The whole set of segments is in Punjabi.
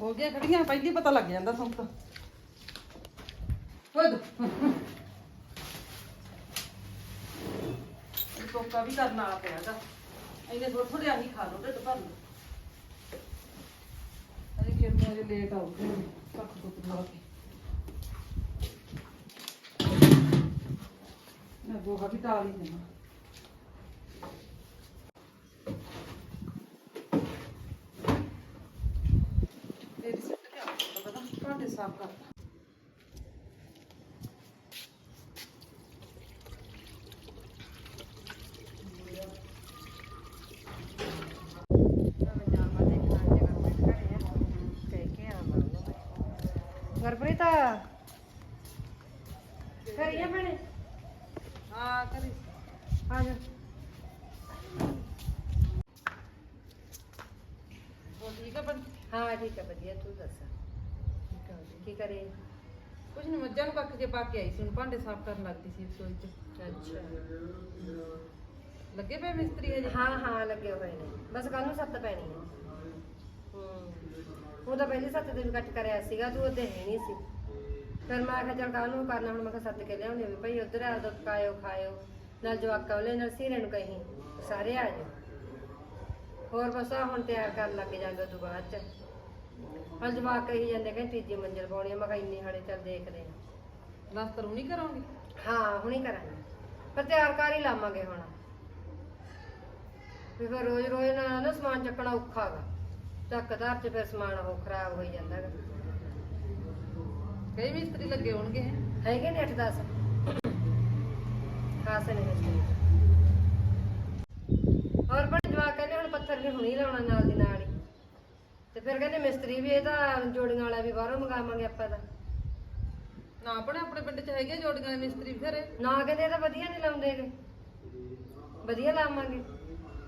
ਹੋ ਗਿਆ ਖੜੀਆਂ, ਪਹਿਲੀ ਪਤਾ ਲੱਗ ਜਾਂਦਾ ਤੁਹਾਨੂੰ ਤਾਂ। ਵਦ ਇਹ ਵੀ ਕਰਨ ਵਾਲਾ ਪਿਆਗਾ ਇਹਨੇ ਥੋੜਾ ਥੋੜਾ ਆਹੀ ਖਾ ਲਓ, ਢਿੱਡ ਭਰ ਲਓ। ਅਰੇ ਕਿ ਮੇਰੇ ਲੇਟ ਆਉਂਦੇ ਕੱਖ ਦੁੱਖ ਦਵਾ ਕੇ। ਮੈਂ ਗੋਹਾ ਵੀ ਤਾਲ ਹੀ ਦੇਣਾ ਤੇਰੀ ਸਿੱਟ ਕੇ ਆ ਪਤਾ ਨਾ ਭਾਂਡੇ ਸਾਫ਼ ਕਰਤਾ ਗੁਰਪ੍ਰੀਤ? ਕਰੀਏ ਭੈਣੇ? ਹਾਂ ਕਰੀ ਆ ਜਾ। ਹੋ ਠੀਕ ਬਣ ਹਾਂ ਠੀਕ ਹੈ ਵਧੀਆ ਤੂੰ ਦੱਸ? ਕੀ ਕਰੇ? ਕੁਝ ਨਹੀਂ ਮੱਝਾਂ ਨੂੰ ਕੱਖ ਜੇ ਪਾ ਕੇ ਆਈ ਸੀ ਹੁਣ ਭਾਂਡੇ ਸਾਫ਼ ਕਰਨ ਲੱਗਦੀ ਸੀ ਰਸੋਈ 'ਚ। ਅੱਛਾ। ਲੱਗੇ ਪਏ ਮਿਸਤਰੀ ਹਜੇ? ਹਾਂ ਹਾਂ ਲੱਗੇ ਹੋਏ ਨੇ। ਬਸ ਕੱਲ ਨੂੰ ਸੱਤ ਪੈਣੀ ਹੈ ਹੂੰ। ਉਹ ਤਾਂ ਪਹਿਲੇ ਸੱਤ ਦਿਨ ਕੱਟ ਕਰਿਆ ਸੀਗਾ ਤੂੰ ਉਹਦੇ ਹੈ ਨਹੀਂ ਸੀ। ਫਿਰ ਮੈਂ ਕਿਹਾ ਚੱਲ ਕੱਲ ਨੂੰ ਕਰਨਾ ਹੁਣ ਮੈਂ ਕਿਹਾ ਸੱਦ ਕੇ ਲਿਆਉਂਦੇ ਵੀ ਭਾਈ ਉਧਰ ਆ ਦੋ ਕਾਇਓ ਖਾਇਓ। ਨਾਲ ਜਵਾਕਾਂ ਵਾਲੇ ਨਾਲ ਸੀਰੇ ਨੂੰ ਕਹੀਂ ਸਾਰੇ ਆ ਜਾਓ। ਹੋਰ ਬਸ ਹੁਣ ਤਿਆਰ ਕਰਨ ਲੱਗ ਜਾਂਦੇ ਤੋਂ ਬਾਅਦ ਚ। ਹਾਂ ਜਵਾਕ ਕਹੀ ਜਾਂਦੇ ਕਹਿੰਦੇ ਤੀਜੀ ਮੰਜ਼ਿਲ ਪਾਉਣੀ ਆ। ਮੈਂ ਕਿਹਾ ਇੰਨੀ ਹਾਲੇ ਚੱਲ ਦੇਖਦੇ ਆ। ਪਲਾਸਟਰ ਉਹ ਨਹੀਂ ਕਰਾਂਗੇ? ਹਾਂ ਹੁਣੀ ਕਰਾਂਗੇ। ਪਰ ਤਿਆਰ ਕਰ ਹੀ ਲਾਵਾਂਗੇ ਹੁਣ। ਵੀ ਫਿਰ ਰੋਜ਼ ਰੋਜ਼ ਨਾ ਨਾ ਸਮਾਨ ਚੱਕਣਾ ਔਖਾ ਗਾ। ਚੱਕ ਧਰ ਚ ਫਿਰ ਸਮਾਨ ਉਹ ਖਰਾਬ ਹੋਈ ਜਾਂਦਾ ਗਾ। ਕਈ ਮਿਸਤਰੀ ਲੱਗੇ ਹੋਣਗੇ? ਹੈਗੇ ਨੇ 8-10 ਖਾਸ ਨੇ ਮਿਸਤਰੀ। ਹੋਰ ਬੜੇ ਜਵਾਕ ਕਹਿੰਦੇ ਹੁਣ ਪੱਥਰ ਵੀ ਹੁਣੀ ਲਾਉਣਾ ਨਾਲ ਦੀ ਨਾਲ ਹੀ। ਤੇ ਫਿਰ ਕਹਿੰਦੇ ਮਿਸਤਰੀ ਵੀ ਇਹ ਤਾਂ ਜੋੜੀਆਂ ਵਾਲਾ ਵੀ ਬਾਹਰੋਂ ਮੰਗਾਵਾਂਗੇ ਆਪਾਂ ਤਾਂ। ਨਾ ਆਪਣੇ ਆਪਣੇ ਪਿੰਡ 'ਚ ਹੈਗੇ ਜੋੜੀਆਂ ਦੇ ਮਿਸਤਰੀ ਫਿਰ? ਨਾ ਕਹਿੰਦੇ ਇਹ ਤਾਂ ਵਧੀਆ ਨਹੀਂ ਲਾਉਂਦੇਗੇ ਵਧੀਆ ਲਾਵਾਂਗੇ।